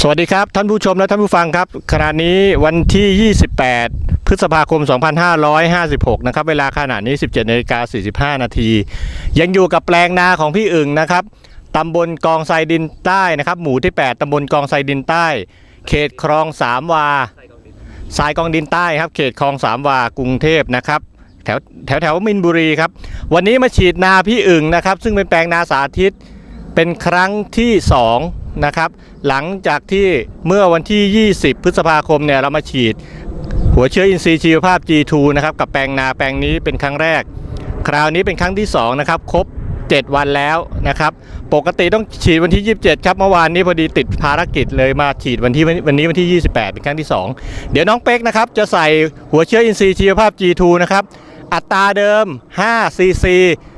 สวัสดีครับ ท่านผู้ชมและท่านผู้ฟังครับขณะนี้วันที่ 28 พฤษภาคม 2556 นะครับ เวลาขณะนี้ 17นาฬิกา45 นาที ยังอยู่กับแปลงนาของพี่อึ่งนะครับตำบลกองไซดินใต้นะครับ หมู่ที่ 8ตำบลกองไซดินใต้ เขตคลองสามวาทรายกองดินใต้ครับ เขตคลองสามวากรุงเทพนะครับแถวแถวแถวมินบุรีครับ วันนี้มาฉีดนาพี่อึ่งนะครับ ซึ่งเป็นแปลงนาสาธิตเป็นครั้งที่ 2 นะครับ หลังจากที่เมื่อวันที่ 20 พฤษภาคมเนี่ยเรามาฉีด หัวเชื้ออินทรีย์ชีวภาพ G2 นะครับกับแปลงนาแปลงนี้เป็นครั้งแรก คราวนี้เป็นครั้งที่2นะครับครบ 7 วันแล้วนะครับ ปกติต้องฉีดวันที่ 27 ครับเมื่อวานนี้พอดีติดภารกิจเลยมาฉีดวันที่วันนี้วันที่ 28 เป็นครั้งที่ 2 เดี๋ยวน้องเป๊กนะครับจะใส่หัวเชื้ออินทรีย์ชีวภาพ G2 นะครับอัตราเดิม 5 ซีซี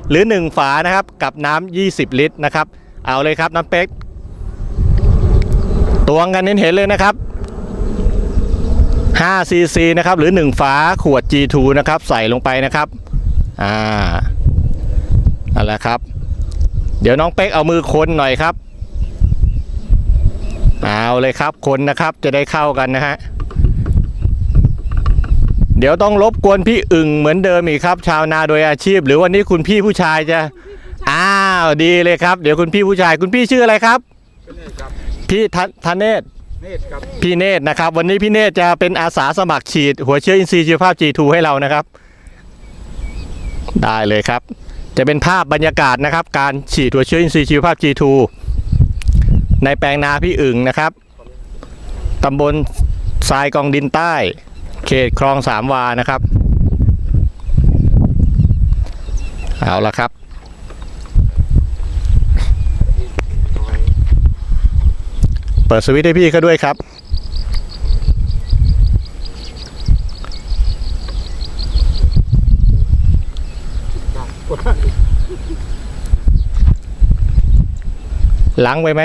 หรือ 1 ฝานะครับ กับน้ำ 20 ลิตรนะครับ เอาเลยครับ น้ำเป๊ก ตวงกันเห็นเลยนะครับ5ซีซีนะครับหรือ 1 ฝาขวด G2 นะครับใส่ลงไปนะครับอ่านั่นแหละครับ เดี๋ยวน้องเป๊กเอามือคนหน่อยครับเอาเลยครับคนนะครับจะได้เข้ากันนะฮะเดี๋ยวต้องรบกวนพี่อึ่งเหมือนเดิมอีกครับ ชาวนาโดยอาชีพ หรือวันนี้คุณพี่ผู้ชายจะอ้าวดีเลยครับ เดี๋ยวคุณพี่ผู้ชายคุณพี่ชื่ออะไรครับ พี่ธธเนศเนตรครับพี่เนตรนะครับ วันนี้พี่เนตรจะเป็นอาสาสมัครฉีด หัวเชื้ออินทรีย์ชีวภาพ G2 ให้เรานะครับ ได้เลยครับ จะเป็นภาพบรรยากาศนะครับ การฉีดหัวเชื้ออินทรีย์ชีวภาพ G2 ในแปลงนาพี่อึ่งนะครับตำบลทรายกองดินใต้ เขตคลองสามวานะครับ เอาละครับ เปิดสวิตช์ให้พี่เขาด้วยครับ ล้างไว้ไหม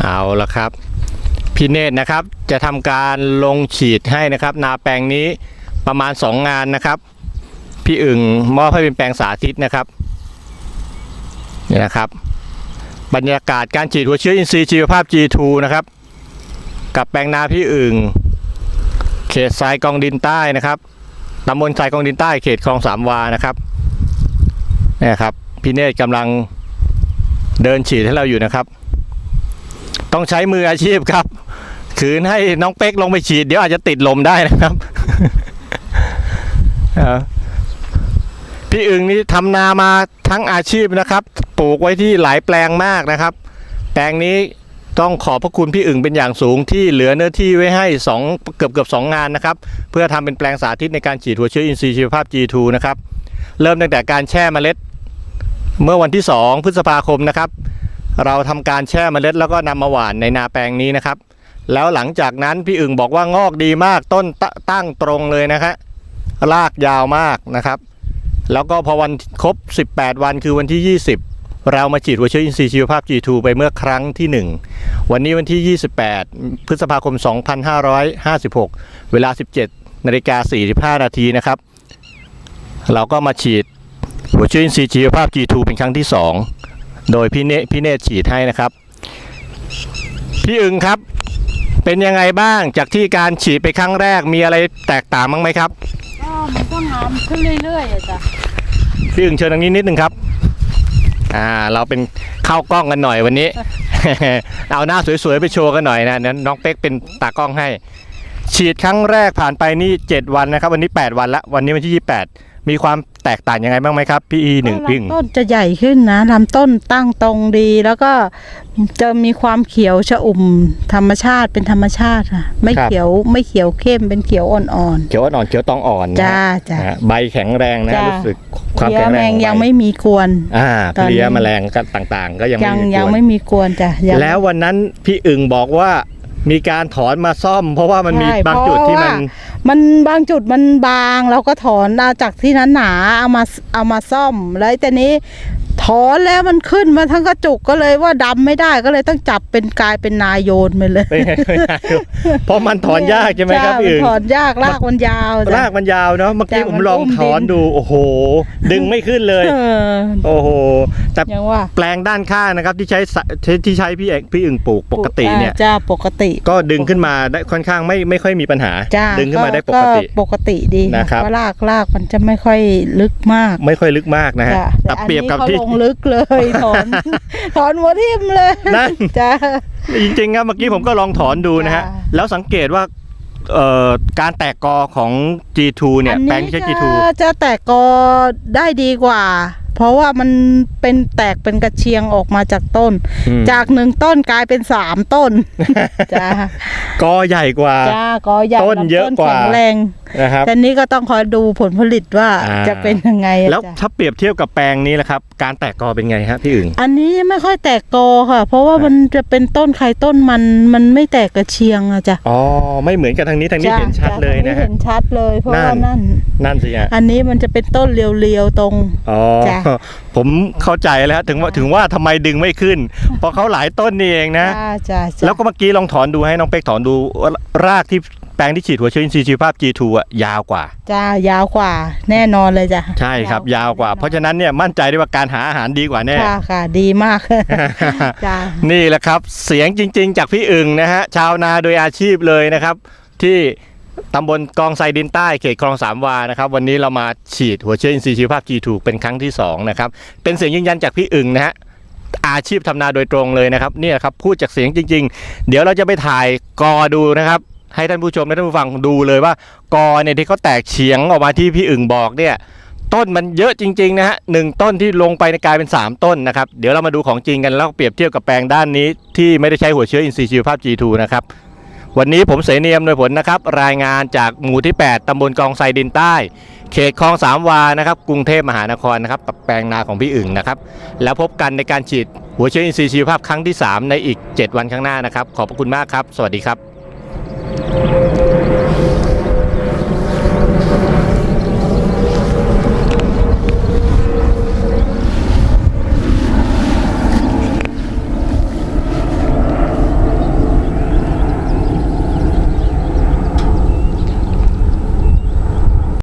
เอาละครับ พี่เนตรนะครับจะทำการลงฉีดให้นะครับ นาแปลงนี้ประมาณ 2 งานนะครับ พี่อึ่งมอบให้เป็นแปลงสาธิตนะครับนี่นะครับ บรรยากาศการฉีดหัวเชื้ออินทรีย์ชีวภาพ G2 นะครับ กับแปลงนาพี่อึ่งเขตทรายกองดินใต้นะครับตำบลทรายกองดินใต้เขตคลองสามวานะครับนี่ครับ พี่เนตรกำลังเดินฉีดให้เราอยู่นะครับ ต้องใช้มืออาชีพครับขืนให้น้องเป๊กลงไปฉีด เดี๋ยวอาจจะติดลมได้นะครับ พี่อึงนี่ทำนามาทั้งอาชีพนะครับ ปลูกไว้ที่หลายแปลงมากนะครับ แปลงนี้ต้องขอบพระคุณพี่อึ่งเป็นอย่างสูงที่เหลือเนื้อที่ไว้ให้สองเกือบเกือบสองงานนะครับ เพื่อทำเป็นแปลงสาธิตในการฉีดหัวเชื้ออินทรีย์ชีวภาพ G2 นะครับเริ่มตั้งแต่การแช่เมล็ด เมื่อวันที่ 2 พฤษภาคมนะครับ เราทำการแช่เมล็ดแล้วก็นำมาหว่านในนาแปลงนี้นะครับ แล้วหลังจากนั้นพี่อึ่งบอกว่างอกดีมากต้นตตั้งตรงเลยนะครับรากยาวมากนะครับ แล้วก็พอวันครบ 18 วันคือวันที่ 20 เรามาฉีดหัวเชออินทรีย์ชีวภาพ G2 ไปเมื่อครั้งที่ 1 วันนี้วันที่ 28 พฤษภาคม 2556 เวลา 17นาฬิกา45 นาทีนะครับ เราก็มาฉีดหัวเชออินทรีย์ชีวภาพ G2 เป็นครั้งที่ 2 โดยพี่เนพี่เนตฉีดให้นะครับ พี่อึงครับเป็นยังไงบ้างจากที่การฉีดไปครั้งแรกมีอะไรแตกต่างบ้างไหมครับามขึ้นเรื่อยๆอะจ้ะพี่อึ่งเชิญทางนี้นิดนึงครับ อ่า เราเป็นเข้ากล้องกันหน่อยวันนี้ เอาหน้าสวยๆไปโชว์กันหน่อยนะนั้นน้องเป๊กเป็นตากล้องให้ ฉีดครั้งแรกผ่านไปนี่ 7 วันนะครับ วันนี้ 8 วันละวันนี้วันที่ 28 มีความแตกต่างยังไงบ้างไหมครับ พี่อีหนึ่งก็พี่อึ่งลำต้นจะใหญ่ขึ้นนะลำต้นตั้งตรงดีแล้วก็จะมีความเขียวชะอุ่มธรรมชาติเป็นธรรมชาติค่ะไม่เขียวไม่เขียวเข้มเป็นเขียวอ่อนเขียวอ่อนๆเขียวตองอ่อนๆนะจ้าฮะจ้าอ่าใบแข็งแรงนะจ้ะรู้สึกความเพี้ยแข็งแมแรงงของใบยังไม่มีกวน อ่าตอนนี้ เพลี้ยแมลงก็ต่างๆ ก็ยังยังไม่มียังกวนไม่มีกวนจ้ะยังแล้ววันนั้นพี่อึ่งบอกว่ามีการถอนมาซ่อม เพราะว่ามันมีใช่บางจุดที่มัน เพราะว่า มันบางจุดมันบางเราก็ถอนเอาจากที่นั้นหนาเอามาเอามาซ่อมแล้วแต่นี้ ถอนแล้วมันขึ้นมาทั้งกระจุกก็เลยว่าดำไม่ได้ก็เลยต้องจับเป็นกลายเป็นนายโยนไปเลยเป็นไงเป็นไงเพราะมันถอนยากใช่ไหมครับพี่อึ่งถอนยากลากมันยาวจ้ะรากมันยาวเนาะเมื่อกี้แต่ผมัมนลองอุ้มถอนดินดูโอ้โห ดึงไม่ขึ้นเลยเออโอ้โหแต่ยังว่าแปลงด้านข้างนะครับที่ใช้สะที่ใช้พี่เอกพี่อึ่งปลูกปกติเนี่ยอ่าจ้าปกติ ก็ดึงขึ้นมาได้ค่อนข้างไม่ไม่ค่อยมีปัญหาจ้าดึงขึ้นมาได้ปกติปกติดีนะครับเพราะลากลากมันจะไม่ค่อยลึกมาก ไม่ค่อยลึกมากนะฮะจ้ะแต่เปรียบกับอันที่นี้เขาลงลึกเลยถอนถอนหัวทิ่มเลยนั่นจ้าจริงๆครับเมื่อกี้ผมก็ลองถอนดูนะฮะจ้าแล้วสังเกตว่าเอ่อการแตกกอของ G2 เนี่ยแปลงที่ใช้ G2 จะจะแตกกอได้ดีกว่า เพราะว่ามันเป็นแตกเป็นกระเชียงออกมาจากต้นอืมจากหนึ่งต้นกลายเป็นสามต้นจ้า กอใหญ่กว่า จ้ากอใหญ่ต้นเยอะกว่า แข็งแรงนะครับ แต่นี้ก็ต้องคอยดูผลผลิตว่าอ่า จะเป็นยังไงอะแล้วจ้ะถ้าเปรียบเทียบกับแปลงนี้แหละครับ การแตกกอเป็นไงฮะพี่อึ่ง อันนี้ไม่ค่อยแตกกอค่ะ เพราะว่าอ่ามั มันจะเป็นต้นไข่ต้นมันมันไม่แตกกระเชียงอะจ้ะอ๋อไม่เหมือนกับทางนี้ทางนี้จ้ะเห็นชัดจ้เลยนะอัฮะ เห็นชัดเลยเพราะว่านั่นนั่น นั่นสิฮะ อันนี้มันจะเป็นต้นเรียวๆตรง อ๋อจ้ะ ผมเข้าใจแล้วฮะถึงว่าถึงว่าทำไมดึงไม่ขึ้น เพราะเขาหลายต้นนี่เองนะจ้าจ้าจ้าแล้วก็เมื่อกี้ลองถอนดูให้น้องเป๊กถอนดูว่ารากที่แปลงที่ฉีดหัวเชื้ออินทรีย์ชีวภาพ G2 อะยาวกว่าจ้ายาวกว่า แน่นอนเลยจ้ะใช่ครับ ยาวกว่า เพราะฉะนั้นเนี่ยมั่นใจได้ว่าการหาอาหารดีกว่าแน่ค่ะค่ะดีมากจ้านี่แหละครับ เสียงจริง ๆ จากพี่อึ่งนะฮะชาวนาโดยอาชีพเลยนะครับ ที่ ตำบลกองไซดินใต้เขตคลองสามวานะครับวันนี้เรามาฉีดหัวเชื้ออินทรีย์ชีวภาพ G2 เป็นครั้งที่สองนะครับเป็นเสียงยืนยันจากพี่อึ่งนะฮะอาชีพทำนาโดยตรงเลยนะครับเนี่ยครับพูดจากเสียงจริง ๆ เดี๋ยวเราจะไปถ่ายกอดูนะครับ ให้ท่านผู้ชมและท่านผู้ฟังดูเลยว่ากอเนี่ยที่เขาแตกเฉียงออกมาที่พี่อึ่งบอกเนี่ยต้นมันเยอะจริงๆนะฮะหนึ่งต้นที่ลงไปในกลายเป็น 3 ต้นนะครับเดี๋ยวเรามาดูของจริงกันแล้วเปรียบเทียบกับแปลงด้านนี้ที่ไม่ได้ใช้หัวเชื้ออินทรีย์ชีวภาพ G2 นะครับ วันนี้ผมเสนียมโดยผลนะครับ รายงานจากหมู่ที่ 8ตำบลกองไซดินใต้ เขตคลองสามวานะครับ กรุงเทพมหานครนะครับกับแปลงนาของพี่อึ่งนะครับ แล้วพบกันในการฉีดหัวเชื้ออินทรีย์ชีวภาพครั้งที่ 3 ในอีก 7 วันข้างหน้านะครับ ขอบพระคุณมากครับ สวัสดีครับ